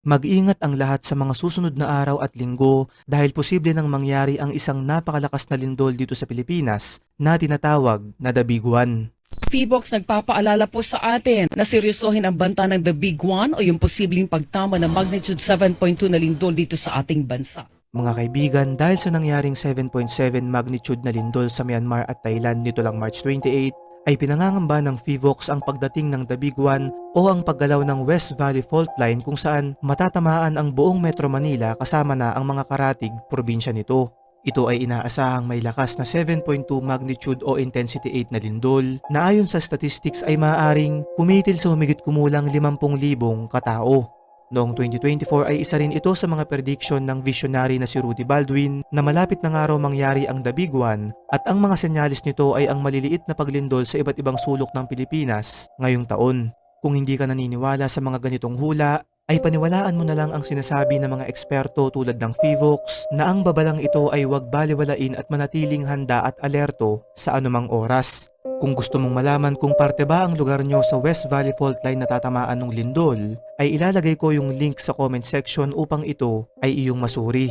Mag-ingat ang lahat sa mga susunod na araw at linggo dahil posible nang mangyari ang isang napakalakas na lindol dito sa Pilipinas na tinatawag na The Big One. Feebox nagpapaalala po sa atin na seryosohin ang banta ng The Big One o yung posibleng pagtama ng magnitude 7.2 na lindol dito sa ating bansa. Mga kaibigan, dahil sa nangyaring 7.7 magnitude na lindol sa Myanmar at Thailand nito lang March 28, ay pinangangamba ng FIVOX ang pagdating ng One o ang paggalaw ng West Valley Fault Line kung saan matatamaan ang buong Metro Manila kasama na ang mga karatig probinsya nito. Ito ay inaasahang may lakas na 7.2 magnitude o intensity 8 na lindol na ayon sa statistics ay maaaring kumitil sa humigit kumulang 50,000 katao. Noong 2024 ay isa rin ito sa mga prediction ng visionary na si Rudy Baldwin na malapit na nga raw mangyari ang The Big One at ang mga senyalis nito ay ang maliliit na paglindol sa iba't ibang sulok ng Pilipinas ngayong taon. Kung hindi ka naniniwala sa mga ganitong hula, ay paniwalaan mo na lang ang sinasabi ng mga eksperto tulad ng FIVOX na ang babalang ito ay huwag baliwalain at manatiling handa at alerto sa anumang oras. Kung gusto mong malaman kung parte ba ang lugar nyo sa West Valley Fault Line na tatamaan ng lindol, ay ilalagay ko yung link sa comment section upang ito ay iyong masuri.